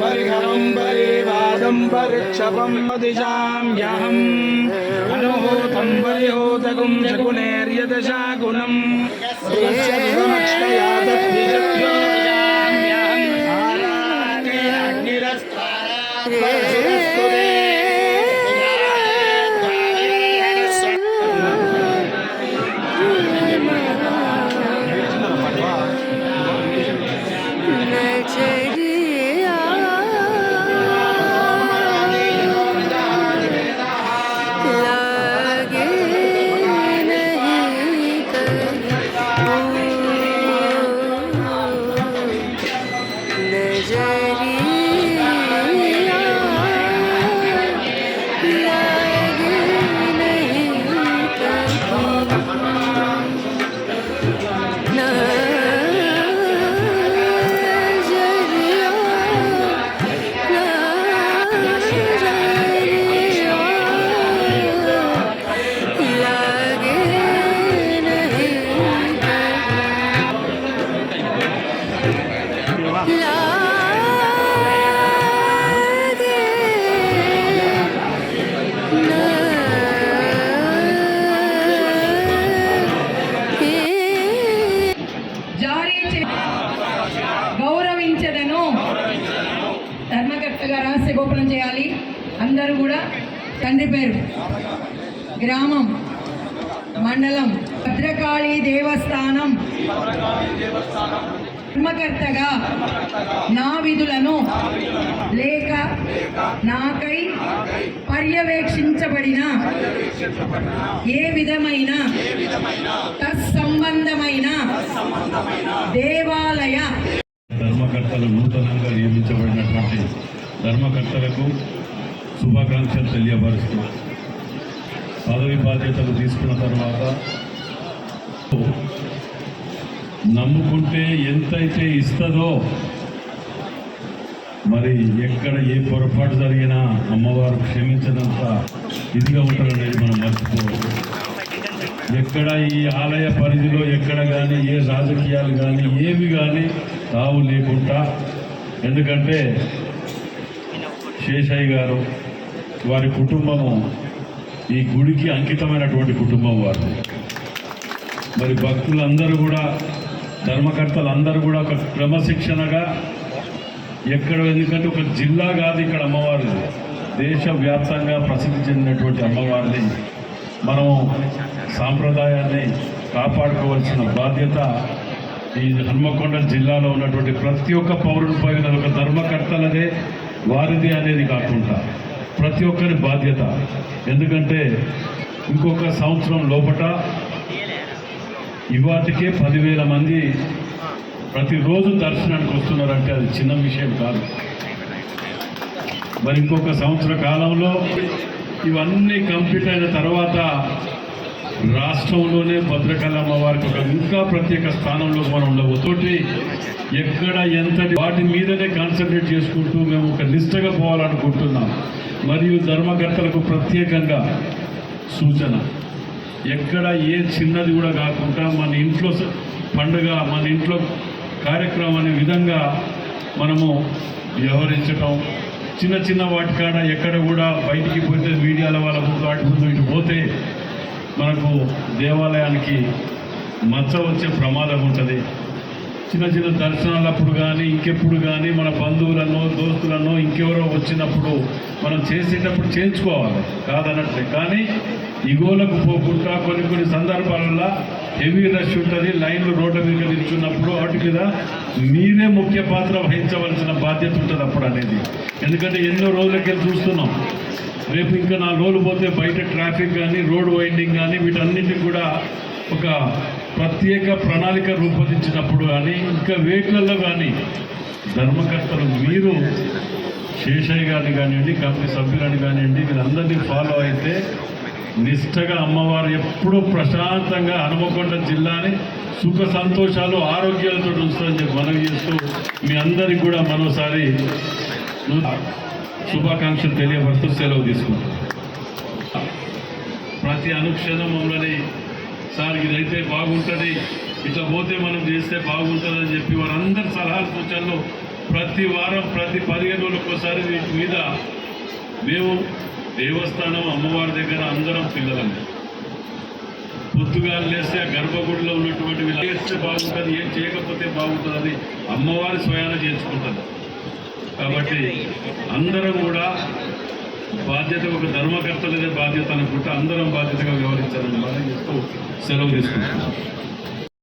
परिघरं परिवादं परिक्षपं दिशां यहम् अनुहूतं परिहोतकुं शकुनेर्यदशा गुणं सुरक्षया గౌరవించదను. ధర్మకర్తగా రహస్య గోపనం చేయాలి. అందరూ కూడా తండ్రి పేరు. గ్రామం మండలం భద్రకాళి దేవస్థానం. ధర్మకర్తగా నా విధులను లేక నాకై పర్యవేక్షించబడిన ఏ విధమైన తత్సంబంధమైన దేవాలయ ధర్మకర్తలు నూతనంగా నియమించబడినటువంటి ధర్మకర్తలకు శుభాకాంక్షలు తెలియపరుస్తూ పదవి బాధ్యతలు తీసుకున్న తర్వాత నమ్ముకుంటే ఎంతైతే ఇస్తుందో మరి ఎక్కడ ఏ పొరపాటు జరిగినా అమ్మవారు క్షమించినంత ఇదిగా ఉంటారనేది మనం మర్చిపోవాలి ఎక్కడ ఈ ఆలయ పరిధిలో ఎక్కడ కానీ ఏ రాజకీయాలు కానీ ఏవి కానీ తావు లేకుండా ఎందుకంటే శేషయ్య గారు వారి కుటుంబము ఈ గుడికి అంకితమైనటువంటి కుటుంబం వారు మరి భక్తులందరూ కూడా ధర్మకర్తలు అందరూ కూడా ఒక క్రమశిక్షణగా ఎక్కడ ఎందుకంటే ఒక జిల్లా కాదు ఇక్కడ అమ్మవారిది. దేశవ్యాప్తంగా ప్రసిద్ధి చెందినటువంటి అమ్మవారిని మనం సాంప్రదాయాన్ని కాపాడుకోవాల్సిన బాధ్యత ఈ హన్మకొండ జిల్లాలో ఉన్నటువంటి ప్రతి ఒక్క పౌరునిపై ఒక ధర్మకర్తలదే వారిది అనేది కాకుండా ప్రతి ఒక్కరి బాధ్యత. ఎందుకంటే ఇంకొక సంవత్సరం లోపట ఇవాటికే పదివేల మంది ప్రతిరోజు దర్శనానికి వస్తున్నారంటే అది చిన్న విషయం కాదు. మరి ఇంకొక సంవత్సర కాలంలో ఇవన్నీ కంప్లీట్ అయిన తర్వాత రాష్ట్రంలోనే భద్రకాళమ్మ వారికి ఒక ఇంకా ప్రత్యేక స్థానంలో మనం ఉండబోతోటి ఎక్కడ ఎంత వాటి మీదనే కాన్సన్ట్రేట్ చేసుకుంటూ మేము ఒక నిష్టగా పోవాలనుకుంటున్నాం. మరియు ధర్మకర్తలకు ప్రత్యేకంగా సూచన. ఎక్కడ ఏ చిన్నది కూడా కాకుండా మన ఇంట్లో పండుగ మన ఇంట్లో కార్యక్రమం అనే విధంగా మనము వ్యవహరించటం చిన్న చిన్న వాటి కాడ ఎక్కడ కూడా బయటికి పోతే మీడియాల వాళ్ళ ముందు వాటి ముందు ఇటు పోతే మనకు దేవాలయానికి మచ్చ వచ్చే ప్రమాదం ఉంటుంది. చిన్న చిన్న దర్శనాలప్పుడు కానీ ఇంకెప్పుడు కానీ మన బంధువులను దోస్తులను ఇంకెవరో వచ్చినప్పుడు మనం చేసేటప్పుడు చేయించుకోవాలి. కాదనట్లే. కానీ ఇగోలకు పోకుండా కొన్ని కొన్ని సందర్భాలలో హెవీ రష్ ఉంటుంది. లైన్లు రోడ్ల మీద నిల్చున్నప్పుడు వాటి మీద మీరే ముఖ్య పాత్ర వహించవలసిన బాధ్యత ఉంటుంది అప్పుడు అనేది. ఎందుకంటే ఎన్నో రోజులకి చూస్తున్నాం. రేపు ఇంకా నా రోజులు పోతే బయట ట్రాఫిక్ కానీ రోడ్ వైండింగ్ కానీ వీటన్నిటిని కూడా ఒక ప్రత్యేక ప్రణాళిక రూపొందించినప్పుడు కానీ ఇంకా వేట్లలో కానీ ధర్మకర్తలు మీరు శేషయ్య గారిని కానివ్వండి కమిటీ సభ్యులని కానివ్వండి వీళ్ళందరినీ ఫాలో అయితే నిష్టగా అమ్మవారు ఎప్పుడూ ప్రశాంతంగా హనుమకొండ జిల్లాని సుఖ సంతోషాలు ఆరోగ్యాలతో ఉంచుతారని చెప్పి మనవి చేస్తూ మీ అందరికి కూడా మరోసారి శుభాకాంక్షలు తెలియపరుస్తూ సెలవు తీసుకుంటాం. ప్రతి అనుక్షణం మమ్మల్ని సార్ ఇదైతే బాగుంటుంది. ఇట్లా పోతే మనం చేస్తే బాగుంటుందని చెప్పి వారందరి సలహాలు సూచనలు ప్రతి వారం ప్రతి పదిహేను రోజులకోసారి వీటి మీద మేము దేవస్థానం అమ్మవారి దగ్గర అందరం పిల్లలం. పొద్దుగా లేస్తే గర్భగుడిలో ఉన్నటువంటి చేస్తే బాగుంటుంది ఏం చేయకపోతే బాగుంటుంది అది అమ్మవారి స్వయాన చేసుకుంటుంది కాబట్టి అందరం కూడా బాధ్యత ఒక ధర్మకర్తలదే బాధ్యత అనుకుంటే అందరం బాధ్యతగా వ్యవహరించాలని మనం చేస్తూ సెలవు తీసుకుంటున్నాం.